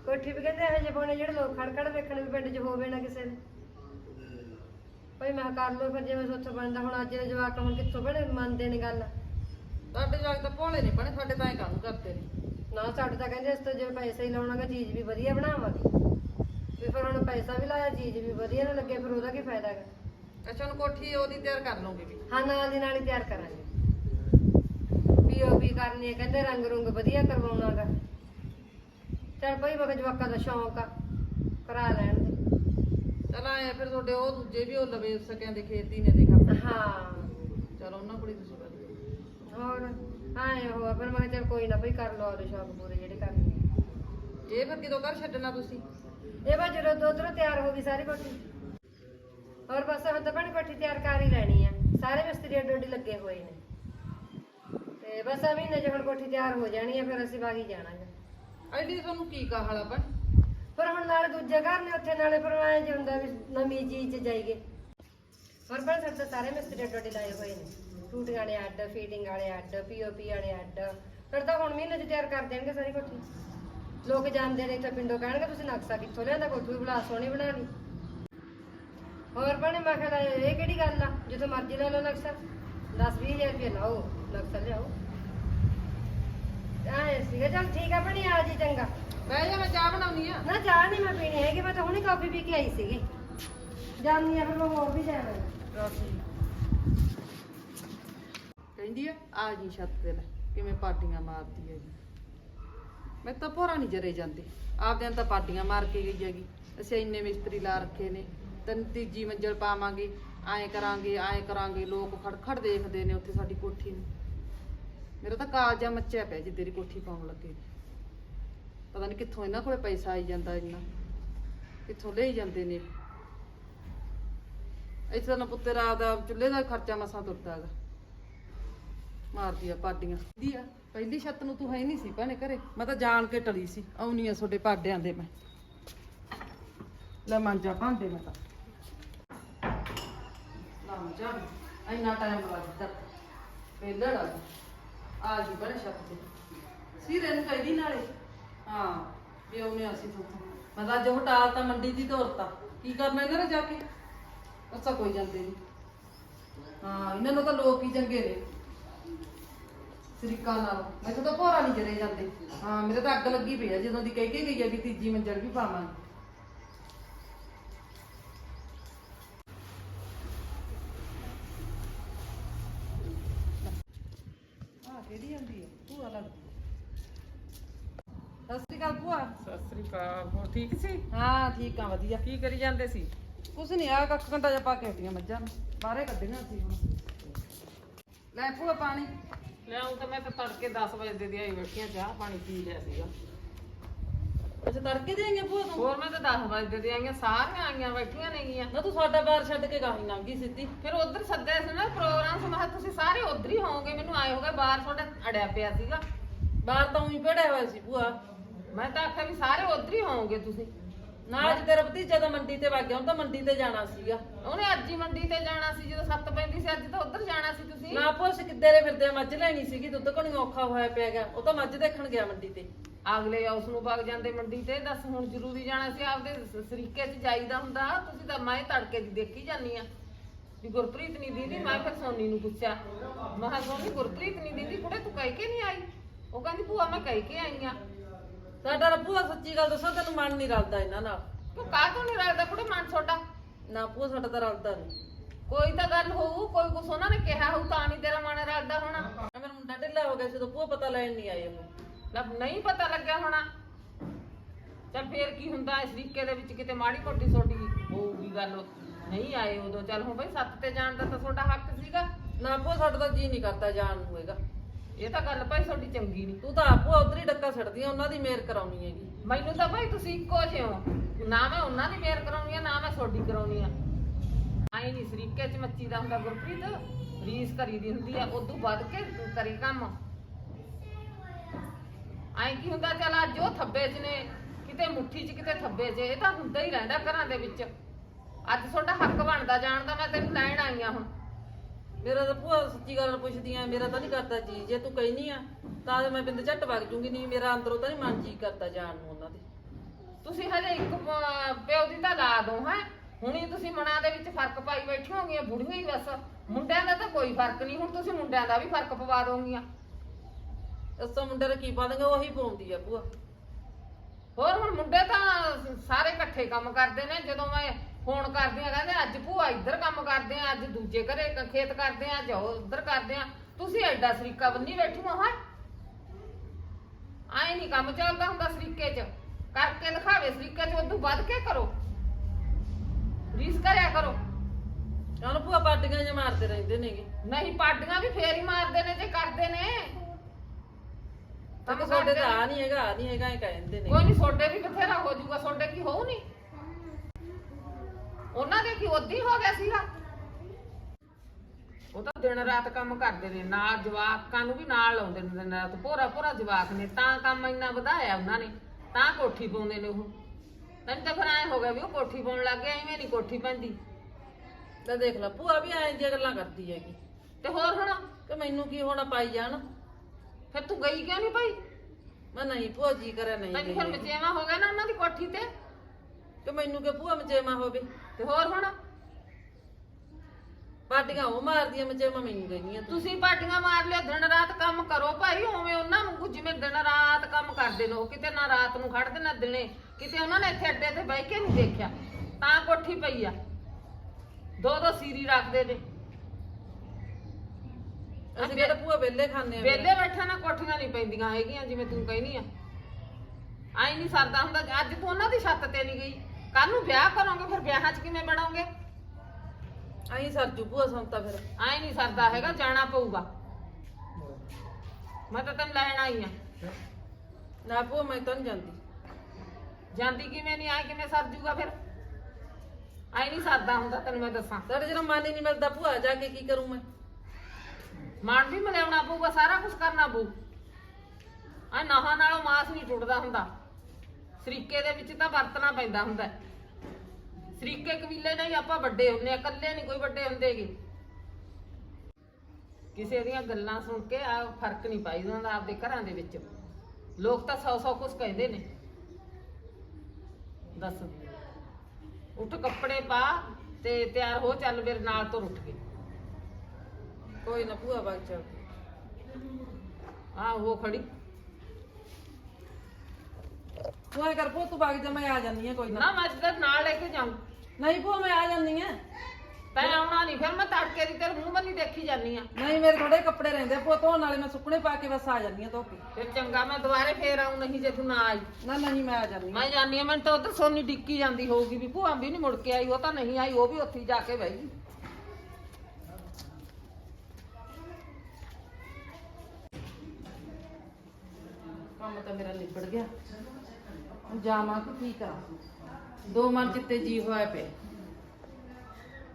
ਕੋਠੀ ਵੀ ਕਹਿੰਦੇ ਇਹੋ ਜਿਹੇ ਪਾਉਣੇ ਜਿਹੜੇ ਲੋਕ ਖੜਖੜ ਵੇਖਣ ਵੀ ਪਿੰਡ 'ਚ ਹੋਵੇ ਨਾ ਕਿਸੇ ਦੇ ਭਾਈ ਮੈਂ ਕਰ ਲਓ ਫਿਰ ਜਿਵੇਂ ਸੋਚ ਬਣਦਾ ਹੁਣ ਅੱਜ ਦੇ ਜਵਾਕ ਹੁਣ ਕਿੱਥੋਂ ਬਣੇ ਮੰਨਦੇ ਨੇ ਗੱਲ। ਸਾਡੇ ਜਾ ਕੇ ਤਾਂ ਭੋਲੇ ਨਹੀਂ ਬਣੇ ਸਾਡੇ ਤਾਂ ਐ ਕਾਹਨੂੰ ਕਰਦੇ ਨੇ। ਨਾ ਸਾਡੇ ਤਾਂ ਕਹਿੰਦੇ ਇਸ ਤੋਂ ਜੇ ਪੈਸਾ ਹੀ ਲਾਉਣਾਗਾ ਚੀਜ਼ ਵੀ ਵਧੀਆ ਬਣਾਵਾਂਗੇ। ਵੀ ਫਿਰ ਹੁਣ ਪੈਸਾ ਵੀ ਲਾਇਆ ਚੀਜ਼ ਵੀ ਵਧੀਆ ਨਾ ਲੱਗੇ ਫਿਰ ਉਹਦਾ ਕੀ ਫਾਇਦਾ ਹੈਗਾ ਅੱਛਾ ਹੁਣ ਕੋਠੀ ਉਹਦੀ ਤਿਆਰ ਕਰ ਲਵਾਂਗੇ ਵੀ। ਹਾਂ ਨਾਲ ਦੀ ਨਾਲ ਹੀ ਤਿਆਰ ਕਰਾਂਗੇ। ਪੀਓਪੀ ਕਰਨੀ ਹੈ ਕਹਿੰਦੇ ਰੰਗ ਰੁੰਗ ਵਧੀਆ ਕਰਵਾਉਣਾਗਾ। ਚਲ ਭਾਈ ਮਗਰ ਜਵਾਕਾਂ ਦਾ ਸ਼ੌਂਕ ਆ ਕਰਾ ਲੈਣ ਦੇ। ਚਲ ਆਏ ਫਿਰ ਤੁਹਾਡੇ ਉਹ ਦੂਜੇ ਵੀ ਉਹ ਲਵੇ ਸਕਿਆਂ ਦੇ ਖੇਤੀ ਨੇ ਦੇਖ ਹਾਂ। ਚਲ ਉਹਨਾਂ ਕੋਲ ਹੀ ਤੁਸੀਂ ਕਰ ਲਿਓ। ਹੋਰ ਹੋ ਪਰ ਮੈਂ ਚੱਲ ਕੋਈ ਨਾ ਭਾਈ ਕਰ ਲਓ ਉਹਦੇ ਸ਼ੌਂਕ ਪੂਰੇ ਜਿਹੜੇ ਕਰਨੇ ਆ। ਇਹ ਫਿਰ ਕਿਦੋਂ ਕਰ ਛੱਡਣਾ ਤੁਸੀਂ? ਇਹ ਬਾ ਜਦੋਂ ਉਧਰੋਂ ਤਿਆਰ ਹੋ ਗਈ ਸਾਰੀ ਕੋਠੀ। ਹੋਰ ਬਸ ਹੁਣ ਤਾਂ ਬਣੀ ਕੋਠੀ ਤਿਆਰ ਕਰ ਹੀ ਲੈਣੀ ਆ। ਸਾਰੇ ਮਿਸਤਰੀ ਅੱਡੋ ਅੱਡੀ ਲੱਗੇ ਹੋਏ ਨੇ। ਤੇ ਬਸ ਆ ਮਹੀਨੇ ਚ ਹੁਣ ਕੋਠੀ ਤਿਆਰ ਹੋ ਜਾਣੀ ਆ ਫਿਰ ਅਸੀਂ ਬਾਗੀ ਜਾਣਾ ਗਾ। ਐਡੀ ਤੁਹਾਨੂੰ ਕੀ ਕਹਾਲਾ ਬਣ ਪਰ ਹੁਣ ਨਾਲੇ ਦੂਜੇ ਘਰ ਨੇ, ਉੱਥੇ ਨਾਲੇ ਫਿਰ ਜੇ ਹੁੰਦਾ ਵੀ ਨਵੀਂ ਚੀਜ਼ ਚ ਜਾਈਏ। ਹੋਰ ਪਰ ਸਾਡੇ ਤਾਂ ਸਾਰੇ ਮਿਸਤਰੀ ਅੱਡੋ ਲਾਏ ਹੋਏ ਨੇ। ਟੂਟੀਆਂ ਵਾਲੇ ਅੱਡ ਫੀਟਿੰਗ ਵਾਲੇ ਅੱਡ ਪੀਓਪੀ ਵਾਲੇ ਅੱਡ। ਫਿਰ ਤਾਂ ਹੁਣ ਮਹੀਨੇ ਚ ਤਿਆਰ ਕਰ ਦੇਣਗੇ ਸਾਰੀ ਕੋਠੀ। ਲੋਕ ਜਾਂਦੇ ਨੇ ਇੱਥੇ ਪਿੰਡੋਂ, ਕਹਿਣਗੇ, ਤੁਸੀਂ ਨਕਸ਼ਾ ਕਿੱਥੋਂ ਲਿਆਂਦਾ? ਕੋਠੀ ਵੀ ਸੋਹਣੀ ਬਣਾ ਲਈ। ਹੋਰ ਬਣੇ ਮੈਂ ਕਿਹਾ ਇਹ ਕਿਹੜੀ ਗੱਲ ਆ? ਜਦੋਂ ਮਰਜ਼ੀ ਲੈ ਲਓ ਨਕਸ਼ਾ। 10 20000 ਰੁਪਏ ਲਾਓ, ਨਕਸ਼ਾ ਲਿਆਓ। ਆਏ ਸੀਗਾ। ਚੱਲ ਠੀਕ ਆ ਬਣੀ ਆ ਜੀ ਚੰਗਾ। ਬਹਿ ਜਾ ਮੈਂ ਚਾਹ ਬਣਾਉਣੀ ਆ। ਨਾ ਚਾਹ ਨਹੀਂ ਮੈਂ ਪੀਣੀ ਹੈਗੀ ਮੈਂ ਤਾਂ ਹੁਣੇ ਕਾਫੀ ਪੀ ਕੇ ਆਈ ਸੀਗੀ। ਜਾਂਦੀ ਆ ਫਿਰ ਮੈਂ ਹੋਰ ਵੀ ਜਾਣਾ। ਕਹਿੰਦੀ ਆ ਆ ਜੀ ਛੱਤ ਤੇ ਲੈ ਕਿਵੇਂ ਪਾਟੀਆਂ ਮਾਰਦੀ ਹੈਗੀ। ਮੈਂ ਤਾਂ ਭੋਰਾ ਨਹੀਂ ਜਰੇ ਜਾਂਦੇ। ਆਪਦਿਆਂ ਤਾਂ ਪਾਟੀਆਂ ਮਾਰ ਕੇ ਗਈ ਹੈਗੀ। ਅਸੀਂ ਇੰਨੇ ਮਿਸਤਰੀ ਲਾ ਰੱਖੇ ਨੇ। ਤੈਨੂੰ ਤੀਜੀ ਮੰਜ਼ਲ ਪਾਵਾਂਗੇ ਐਂ ਕਰਾਂਗੇ ਐਂ ਕਰਾਂਗੇ ਲੋਕ ਖੜਖੜ ਦੇਖਦੇ ਨੇ ਉੱਥੇ ਸਾਡੀ ਕੋਠੀ ਨੂੰ। ਮੇਰਾ ਤਾਂ ਕਾਲਜਾ ਮੱਚਿਆ ਪਿਆ ਜੀ ਦੀ ਕੋਠੀ ਪਾਉਣ ਲੱਗੇ। ਪਤਾ ਨਹੀਂ ਕਿੱਥੋਂ ਇਹਨਾਂ ਕੋਲੇ ਪੈਸਾ ਆਈ ਜਾਂਦਾ ਇੰਨਾ। ਕਿੱਥੋਂ ਲਈ ਜਾਂਦੇ ਨੇ। ਇੱਥੇ ਤਾਂ ਪੁੱਤੇ ਦਾ ਚੁੱਲ੍ਹੇ ਦਾ ਖਰਚਾ ਮਸਾਂ ਤੁਰਦਾ ਹੈਗਾ। ਮਾਰਦੀ ਆ ਪਾਡੀਆਂ ਦੀ ਆ, ਪਹਿਲੀ ਛੱਤ ਨੂੰ ਤੂੰ ਹੈ ਨਹੀਂ ਸੀ ਭੈਣੇ ਘਰੇ। ਮੈਂ ਤਾਂ ਜਾਣ ਕੇ ਟਲੀ ਸੀ, ਆਉਣੀ ਆ ਤੁਹਾਡੇ ਪਾਡਿਆਂ ਦੇ ਮੈਂ। ਲੈ ਮਾਂਜਾ ਭਾਂਡੇ ਮੈਂ ਤਾਂ। ਲਾ ਮਾਂਜਾ ਇੰਨਾ ਟਾਈਮ ਲੱਗਦਾ ਪਹਿਲੜ ਆ ਗਈ। ਆ ਜੀ ਬੜੇ ਛੱਤ ਤੇ। ਨੂੰ ਕਹਿਦੀ ਨਾਲੇ। ਹਾਂ, ਵੀ ਆਉਨੇ ਅਸੀਂ ਤੋਂ ਮੈਂ ਤਾਂ ਜੋ ਹਟਾਲ ਮੰਡੀ ਦੀ ਤੋਰਤਾ ਕੀ ਕਰਨਾ ਇਹਨਾਂ ਨੇ ਜਾ ਕੇ? ਅੱਛਾ ਕੋਈ ਜਾਂਦੇ ਨਹੀਂ ਹਾਂ, ਇਹਨਾਂ ਨੂੰ ਤਾਂ ਲੋਕ ਹੀ ਚੰਗੇ ਨੇ। ਸਰੀਕਾ ਨਾਲ। ਮੈਥੋਂ ਤਾਂ ਭੋਰਾ ਨਹੀਂ ਜਰੇ ਜਾਂਦੇ। ਹਾਂ, ਮੇਰੇ ਤਾਂ ਅੱਗ ਲੱਗੀ ਪਈ ਆ। ਜਦੋਂ ਦੀ ਕਹਿ ਕੇ ਗਈ ਆ ਵੀ ਤੀਜੀ ਮੰਜ਼ਲ ਵੀ ਪਾਵਾਂਗੇ ਕਿਹੜੀ ਆਂਦੀ ਹੈ ਭੂਆ ਲੱਗਦੀ। ਸਤਿ ਸ਼੍ਰੀ ਅਕਾਲ ਭੂਆ। ਸਤਿ ਸ੍ਰੀ ਅਕਾਲ ਹੋਰ ਠੀਕ ਸੀ? ਹਾਂ ਠੀਕ ਆ ਵਧੀਆ। ਕੀ ਕਰੀ ਜਾਂਦੇ ਸੀ? ਕੁਛ ਨਹੀਂ ਆ ਕੱਖ ਘੰਟਾ ਜਿਹਾ ਪਾ ਕੇ ਹਟੀਆਂ ਮੱਝਾਂ ਨੂੰ। ਬਾਹਰੇ ਕੱਢੀਆਂ ਸੀ ਹੁਣ। ਲੈ ਭੂਆ ਪਾਣੀ। ਲਿਆਉਂ ਤਾਂ ਮੈਂ ਤਾਂ ਤੜਕੇ 10 ਵਜੇ ਦੀ ਆਈ ਬੈਠੀਆਂ ਚਾਹ ਪਾਣੀ ਪੀ ਲਿਆ ਸੀਗਾ। ਅੱਛਾ ਤੜਕੇ ਦੇਂਗੇ ਭੂਆ ਤੂੰ? ਹੋਰ ਮੈਂ ਤਾਂ 10 ਵਜੇ ਦੀ ਆਈਆਂ ਸਾਰੀਆਂ ਆਈਆਂ ਬੈਠੀਆਂ ਨੇਗੀਆਂ। ਨਾ ਤੂੰ ਸਾਡਾ ਬਾਹਰ ਛੱਡ ਕੇ ਗਾਹੀ ਲੰਘੀ ਸਿੱਧੀ। ਫਿਰ ਉਧਰ ਸੱਦਿਆ ਸੀ ਨਾ ਪ੍ਰੋਗਰਾਮ ਸਮਾਹ ਤੁਸੀਂ ਸਾਰੇ ਉਧਰ ਹੀ ਹੋਵੋਗੇ ਮੈਨੂੰ ਆਏ ਹੋਗੇ ਬਾਹਰ ਤੁਹਾਡਾ ਅੜਿਆ ਪਿਆ ਸੀਗਾ। ਬਾਹਰ ਤਾਂ ਉਹੀ ਪੜਿਆ ਹੋਇਆ ਸੀ ਭੂਆ। ਮੈਂ ਤਾਂ ਆਖਿਆ ਵੀ ਸਾਰੇ ਉਧਰ ਹੀ ਹੋਵੋਗੇ ਤੁਸੀਂ। ਨਾ ਅੱਜ ਤੇਰਾ ਭਤੀਜਾ ਤਾਂ ਮੰਡੀ ਤੇ ਵਗ ਗਿਆ ਤਾਂ ਮੰਡੀ ਤੇ ਜਾਣਾ ਸੀਗਾ। ਉਹਨੇ ਅੱਜ ਹੀ ਮੰਡੀ ਤੇ ਜਾਣਾ ਸੀ ਜਦੋਂ ਸੱਤ ਪੈਂਦੀ ਸੀ ਅੱਜ ਤਾਂ ਉਧਰ ਜਾਣਾ ਸੀ ਤੁਸੀਂ। ਨਾ ਪੁੱਛ ਕਿੱਦੇ ਦੇ ਫਿਰਦੇ ਆ, ਮੱਝ ਲੈਣੀ ਸੀਗੀ ਦੁੱਧ ਕੋਣੀ ਔਖਾ ਹੋਇਆ ਪਿਆਗਾ ਉਹ ਤਾਂ ਮੱਝ ਦੇਖਣ ਗਿਆ ਮੰਡੀ ਤੇ। ਅਗਲੇ ਉਸ ਨੂੰ ਵਗ ਜਾਂਦੇ ਮੰਡੀ ਤੇ ਦੱਸ ਹੁਣ ਜ਼ਰੂਰੀ ਜਾਣਾ ਸੀ ਆਪਦੇ ਸ- ਸਰੀਕੇ 'ਚ ਜਾਈਦਾ ਹੁੰਦਾ ਤੁਸੀਂ ਤਾਂ ਮੈਂ ਤੜਕੇ ਦੀ ਦੇਖੀ ਜਾਨੀ ਆ। ਵੀ ਗੁਰਪ੍ਰੀਤ ਨਹੀਂ ਦੀਦੀ ਮੈਂ ਫਿਰ ਸੋਨੀ ਨੂੰ ਪੁੱਛਿਆ ਮੈਂ ਕਿਹਾ ਸੋਨੀ ਗੁਰਪ੍ਰੀਤ ਨਹੀਂ ਦੀਦੀ ਕੁੜੇ ਤੂੰ ਕਹਿ ਕੇ ਨਹੀਂ ਆਈ? ਉਹ ਕਹਿੰਦੀ ਭੂਆ ਮੈਂ ਕਹਿ ਕੇ ਆਈ ਆ। ਸਾਡਾ ਤਾਂ ਭੂਆ ਸੱਚੀ ਗੱਲ ਦੱਸਾਂ ਤੈਨੂੰ ਮਨ ਨਹੀਂ ਰਲਦਾ ਇਹਨਾਂ ਨਾਲ। ਤੂੰ ਕਾਹ ਤੋਂ ਨਹੀਂ ਰਲਦਾ ਕੁੜੇ ਮਨ ਛੋਟਾ? ਨਾ ਭੂਆ ਸਾਡਾ ਤਾਂ ਰਲਦਾ ਨਹੀਂ ਕੋਈ ਤਾਂ ਗੱਲ ਹੋਊ ਕੋਈ ਕੁਛ ਉਹਨਾਂ ਨੇ ਕਿਹਾ ਹੋਊ ਤਾਂ ਨਹੀਂ ਤੇਰਾ ਮਨ ਰਲਦਾ ਹੋਣਾ। ਮੇਰਾ ਮੁੰਡਾ ਢਿੱਲਾ ਹੋ ਗਿਆ ਸੀ ਤਾਂ ਭੂਆ ਪਤਾ ਲੈਣ ਨਹੀਂ ਆਏ ਉਹ ਲੱਭ ਨਹੀਂ ਪਤਾ ਲੱਗਿਆ ਹੋਣਾ। ਚੱਲ ਫੇਰ ਕੀ ਹੁੰਦਾ ਇਸ ਤਰੀਕੇ ਦੇ ਵਿੱਚ ਕਿਤੇ ਮਾੜੀ ਮੋਟੀ ਛੋਟੀ ਹੋਊਗੀ ਗੱਲ। ਨਹੀਂ ਆਏ ਉਦੋਂ। ਚੱਲ ਹੁਣ ਬਈ ਸੱਤ ਤੇ ਜਾਣ ਦਾ ਤਾਂ ਤੁਹਾਡਾ ਹੱਕ ਸੀਗਾ। ਨਾ ਭੂਆ ਸਾਡਾ ਤਾਂ ਜੀ ਨਹੀਂ ਕਰਦਾ ਜਾਣ ਨੂੰ ਹੈਗਾ। ਇਹ ਤਾਂ ਗੱਲ ਭਾਈ ਤੁਹਾਡੀ ਚੰਗੀ ਨਹੀਂ। ਤੂੰ ਤਾਂ ਆਪੂ ਉਧਰ ਹੀ ਡੱਕਾ ਛੱਡਦੀ ਆ ਉਹਨਾਂ ਦੀ ਮੇਰ ਕਰਾਉਣੀ ਹੈਗੀ। ਮੈਨੂੰ ਤਾਂ ਭਾਈ ਤੁਸੀਂ ਇੱਕੋ ਜਿਹੇ ਹੋ। ਨਾ ਮੈਂ ਉਹਨਾਂ ਦੀ ਮੇਰ ਕਰਾਉਣੀ ਆ ਨਾ ਮੈਂ ਤੁਹਾਡੀ ਕਰਾਉਣੀ ਆ। ਆਈ ਨਹੀਂ ਸਰੀਕੇ ਚ ਮੱਚੀ ਦਾ ਹੁੰਦਾ ਗੁਰਪ੍ਰੀਤ। ਰੀਸ ਕਰੀ ਦੀ ਹੁੰਦੀ ਆ। ਉਦੋਂ ਵੱਧ ਕੇ ਕਰੀ ਕੰਮ। ਆਈ ਕੀ ਹੁੰਦਾ ਚੱਲ ਅੱਜ ਉਹ ਥੱਬੇ 'ਚ ਨੇ ਕਿਤੇ ਮੁੱਠੀ 'ਚ ਕਿਤੇ ਥੱਬੇ 'ਚ ਇਹ ਤਾਂ ਹੁੰਦਾ ਹੀ ਰਹਿੰਦਾ ਘਰਾਂ ਦੇ ਵਿੱਚ। ਅੱਜ ਤੁਹਾਡਾ ਹੱਕ ਬਣਦਾ ਜਾਣ ਦਾ ਮੈਂ ਤੈਨੂੰ ਲੈਣ ਆਈ ਆ ਹੁਣ। ਮੇਰਾ ਤਾਂ ਭੂਆ ਸੱਚੀ ਗੱਲ ਪੁੱਛਦੀ ਆ ਮੇਰਾ ਤਾਂ ਨਹੀਂ ਕਰਦਾ ਜੀ ਜੇ ਤੂੰ ਕਹਿਨੀ ਆ ਤਾਂ ਮੈਂ ਬਿੰਦ ਝੱਟ ਵਗ ਜੂੰਗੀ ਨਹੀਂ ਮੇਰਾ ਅੰਦਰੋਂ ਤਾਂ ਨਹੀਂ ਮਨ ਜੀ ਕਰਦਾ ਜਾਣ ਨੂੰ ਉਹਨਾਂ ਦੇ। ਤੁਸੀਂ ਹਜੇ ਇੱਕ ਪ- ਪਿਓ ਦੀ ਤਾਂ ਲਾ ਦੋ ਹੈ? ਹੁਣੀ ਤੁਸੀਂ ਮਨਾਂ ਦੇ ਵਿੱਚ ਫ਼ਰਕ ਪਾਈ ਬੈਠੀ ਹੋਗੀਆਂ ਬੁੜੀਆਂ ਹੀ ਬਸ। ਮੁੰਡਿਆਂ ਦਾ ਤਾਂ ਕੋਈ ਫ਼ਰਕ ਨਹੀਂ ਹੁਣ ਤੁਸੀਂ ਮੁੰਡਿਆਂ ਦਾ ਵੀ ਫ਼ਰਕ ਪਵਾ ਦੋਗੀਆਂ। ਅਸਾਂ ਮੁੰਡੇ ਦਾ ਕੀ ਪਾ ਦਾਂਗੇ ਉਹੀ ਪਾਉਂਦੀ ਆ ਭੂਆ। ਹੋਰ ਹੁਣ ਮੁੰਡੇ ਤਾਂ ਸਾਰੇ ਇਕੱਠੇ ਕੰਮ ਕਰਦੇ ਨੇ। ਜਦੋਂ ਮੈਂ ਫੋਨ ਕਰਦੀ ਆ ਕਹਿੰਦੇ ਅੱਜ ਭੂਆ ਇੱਧਰ ਕੰਮ ਕਰਦੇ ਆ ਅੱਜ ਦੂਜੇ ਘਰੇ ਕ- ਖੇਤ ਕਰਦੇ ਆ ਅੱਜ ਉਹ ਉੱਧਰ ਕਰਦੇ ਆ। ਤੁਸੀਂ ਐਡਾ ਸਰੀਕਾ ਬੰਨੀ ਬੈਠੀ ਹੋ ਹਾਂ ਆਏ ਨਹੀਂ ਕੰਮ ਚੱਲਦਾ ਹੁੰਦਾ ਸਰੀਕੇ 'ਚ। ਕਰਕੇ ਦਿਖਾਵੇ ਸਰੀਕੇ 'ਚ ਉਦੋਂ ਵੱਧ ਕੇ ਕਰੋ। ਰੀਸ ਕਰਿਆ ਕਰੋ। ਉਹਨੂੰ ਭੂਆ ਪਾਟੀਆਂ ਜਿਹਾ ਮਾਰਦੇ ਰਹਿੰਦੇ ਨੇਗੇ। ਨਹੀਂ ਪਾਡੀਆਂ ਵੀ ਫੇਰ ਹੀ ਮਾਰਦੇ ਨੇ ਜੇ ਕਰਦੇ ਨੇ। ਤਾਂ ਕੰਮ ਤੁਹਾਡੇ ਕਰਦੇ ਤਾਂ ਨੇ। ਆ ਨਹੀਂ ਹੈਗਾ ਆ ਨਹੀਂ ਹੈਗਾ ਇਹ ਕਹਿੰਦੇ ਨੇ। ਕੋਈ ਨਹੀਂ ਛੋਡੇ ਵੀ ਬਥੇਰਾ ਹੋ ਜਾਊਗਾ ਛੋਡੇ ਕੀ ਹੋਊ ਨਹੀਂ ਉਹਨਾਂ ਦੇ ਕੀ ਉਦੀ ਹੋ ਗਿਆ ਸੀਗਾ? ਉਹ ਤਾਂ ਦਿਨ ਰਾਤ ਕੰਮ ਕਰਦੇ ਨੇ ਨਾਲ ਜਵਾਕਾਂ ਨੂੰ ਵੀ ਨਾਲ ਲਾਉਂਦੇ ਨੇ ਦਿਨ ਰਾਤ। ਪੂਰਾ ਪੂਰਾ ਜਵਾਕ ਨੇ ਤਾਂ ਕੰਮ ਇੰਨਾ ਵਧਾਇਆ ਉਹਨਾਂ ਨੇ ਤਾਂ ਕੋਠੀ ਪਾਉਂਦੇ ਨੇ ਉਹ। ਤੈਨੂੰ ਤਾਂ ਫਿਰ ਐ ਹੋ ਗਿਆ ਵੀ ਉਹ ਕੋਠੀ ਪਾਉਣ ਲੱਗ ਗਿਆ ਐਵੇਂ ਨਹੀਂ ਕੋਠੀ ਪੈਂਦੀ। ਤਾਂ ਦੇਖ ਲੈ ਭੂਆ ਵੀ ਐਂ ਦੀਆਂ ਗੱਲਾਂ ਕਰਦੀ ਹੈਗੀ। ਤੇ ਹੋਰ ਹੁਣ? ਕਿ ਮੈਨੂੰ ਕੀ ਹੋਣਾ ਪਾਈ ਜਾਣ? ਫਿਰ ਤੂੰ ਗਈ ਕਿਉਂ ਨਹੀਂ ਭਾਈ? ਮੈਂ ਨਹੀਂ ਭੂਆ ਜੀ ਕਰਿਆ ਨਹੀਂ ਤੈਨੂੰ ਫਿਰ ਗਈ ਮਚੇਵਾ ਹੋ ਗਿਆ ਨਾ ਉਹਨਾਂ ਦੀ ਕੋਠੀ ਤੇ? ਕਿ ਮੈਨੂੰ ਕਿ ਭੂਆ ਮਚੇਮਾ ਹੋਵੇ ਤੇ ਹੋਰ ਹੁਣ? ਪਾਟੀਆਂ ਉਹ ਮਾਰਦੀਆਂ ਮਚੇਮਾ ਮੈਨੂੰ ਕਹਿੰਦੀਆਂ ਤੂੰ। ਤੁਸੀਂ ਪਾਟੀਆਂ ਮਾਰ ਲਿਓ ਦਿਨ ਰਾਤ ਕੰਮ ਕਰੋ ਭਾਈ ਉਵੇਂ ਉਹਨਾਂ ਨੂੰ ਜਿਵੇਂ ਦਿਨ ਰਾਤ ਕੰਮ ਕਰਦੇ ਨੇ ਉਹ ਕਿਤੇ ਨਾ ਰਾਤ ਨੂੰ ਖੜਦੇ ਨਾ ਦਿਨੇ। ਕਿਤੇ ਉਹਨਾਂ ਨੇ ਇੱਥੇ ਅੱਡੇ ਤੇ ਬਹਿ ਕੇ ਨਹੀਂ ਦੇਖਿਆ ਤਾਂ ਕੋਠੀ ਪਈ ਆ। ਦੋ ਦੋ ਸੀਰੀ ਰੱਖਦੇ ਨੇ। ਅਸੀਂ ਕਿਹੜਾ ਭੂਆ ਵਿਹਲੇ ਖਾਂਦੇ ਆ ਵੇਲੇ ਬੈਠਾ ਨਾ ਕੋਠੀਆਂ ਨਹੀਂ ਪੈਂਦੀਆਂ ਹੈਗੀਆਂ ਜਿਵੇਂ ਤੂੰ ਕਹਿਨੀ ਆ। ਆਈ ਨਹੀਂ ਸਰਦਾ ਹੁੰਦਾ ਅੱਜ ਤੂੰ ਉਹਨਾਂ ਦੀ ਛੱਤ ਤੇ ਨਹੀਂ ਗਈ। ਕੱਲ ਨੂੰ ਵਿਆਹ ਕਰੋਗੇ ਫਿਰ ਵਿਆਹਾਂ 'ਚ ਕਿਵੇਂ ਬਣਾਓਗੇ ਅਹੀਂ ਸਰਜੂ ਭੂਆ ਸੰਤਾ ਫਿਰ। ਆਈ ਨਹੀਂ ਸਰਦਾ ਹੈਗਾ ਜਾਣਾ ਪਊਗਾ। ਮੈਂ ਤਾਂ ਤੈਨੂੰ ਲੈਣ ਆਈ ਆ। ਨਾ ਭੂਆ ਮੈਂ ਤਾਂ ਜਾਂਦੀ। ਜਾਂਦੀ ਕਿਵੇਂ ਨਹੀਂ ਆਏ ਕਿਵੇਂ ਸਰ ਜੂਗਾ ਫਿਰ? ਆਈ ਨਹੀਂ ਸਰਦਾ ਹੁੰਦਾ ਤੈਨੂੰ ਮੈਂ ਦੱਸਾਂ। ਸਾਡੇ ਜਦੋਂ ਮਨ ਹੀ ਨਹੀਂ ਮਿਲਦਾ ਭੂਆ ਜਾ ਕੇ ਕੀ ਕਰੂੰ ਮੈਂ? ਮਨ ਵੀ ਮਿਲਾਉਣਾ ਪਊਗਾ, ਸਾਰਾ ਕੁਝ ਕਰਨਾ ਪਊ। ਆ ਨਹਾਂ ਨਾਲੋਂ ਮਾਸ ਨਹੀਂ ਟੁੱਟਦਾ ਹੁੰਦਾ। ਸਰੀਕੇ ਦੇ ਵਿੱਚ ਤਾਂ ਵਰਤਣਾ ਪੈਂਦਾ ਹੁੰਦਾ। ਹੈ। ਸਰੀਕੇ ਕਬੀਲੇ ਨਾਲ ਹੀ ਆਪਾਂ ਵੱਡੇ ਹੁੰਦੇ ਆ ਇਕੱਲੇ ਨਹੀਂ ਕੋਈ ਵੱਡੇ ਹੁੰਦੇਗੇ ਕਿਸੇ ਦੀਆਂ ਗੱਲਾਂ ਸੁਣ ਕੇ ਆ ਫ਼ਰਕ ਨਹੀਂ ਪਾਈਦਾ ਹੁੰਦਾ ਆਪਦੇ ਘਰਾਂ ਦੇ ਵਿੱਚ। ਲੋਕ ਤਾਂ ਸੌ ਸੌ ਕੁਝ ਕਹਿੰਦੇ ਨੇ। ਦੱਸ। ਉੱਠ ਕੱਪੜੇ ਪਾ ਤੇ ਤਿਆਰ ਹੋ ਚੱਲ ਮੇਰੇ ਨਾਲ ਤੁਰ ਉੱਠ ਕੇ। ਕੋਈ ਨਾ ਭੂਆ ਬਾਗ ਚੱਲ ਆ ਉਹ ਖੜੀ ਤੂੰ ਐ ਕਰ ਭੂਆ ਤੂੰ ਬਾਗ ਜਾ ਮੈਂ ਆ ਜਾਂਦੀ ਆ ਕੋਈ ਨਾ ਨਾ ਮੈਂ ਤਾਂ ਨਾਲ ਲੈ ਕੇ ਜਾਉਂ ਨਹੀਂ ਭੂਆ ਮੈਂ ਆ ਜਾਂਦੀ ਆ ਤੈਂ ਆਉਣਾ ਨਹੀਂ ਫਿਰ ਮੈਂ ਤੜਕੇ ਦੀ ਤੇਰੇ ਮੂੰਹ ਬੰਨੀ ਦੇਖੀ ਜਾਨੀ ਆ ਨਹੀਂ ਮੇਰੇ ਥੋੜੇ ਕੱਪੜੇ ਰਹਿੰਦੇ ਆ, ਭੂਆ ਧੋਣ ਵਾਲੇ ਮੈਂ ਸੁੱਕਣੇ ਪਾ ਕੇ ਬਸ ਆ ਜਾਂਦੀ ਆ ਧੋ ਕੇ ਫਿਰ ਚੰਗਾ ਮੈਂ ਦੁਬਾਰੇ ਫੇਰ ਆਉਂ ਨਹੀਂ ਜੇ ਤੂੰ ਨਾ ਆਈ ਨਾ ਨਹੀਂ ਮੈਂ ਆ ਜਾਂਦੀ ਆ। ਮੈਂ ਜਾਨੀ ਆ ਮੈਨੂੰ ਤਾਂ ਉਧਰ ਸੋਨੀ ਡਿੱਕੀ ਜਾਂਦੀ ਹੋਊਗੀ ਵੀ ਭੂਆ ਵੀ ਨਹੀਂ ਮੁੜ ਕੇ ਆਈ ਉਹ ਤਾਂ ਨਹੀਂ ਆਈ ਉਹ ਵੀ ਉੱਥੇ ਹੀ ਜਾ ਕੇ ਬਹਿ ਗਈ ਕੰਮ ਤਾਂ ਮੇਰਾ ਨਿਬੜ ਗਿਆ। ਹੁਣ ਜਾਵਾਂ ਕਿ ਕੀ ਕਰਾਂ? ਦੋ ਮਨ ਚਿੱਤੇ ਜੀ ਹੋਇਆ ਪਿਆ।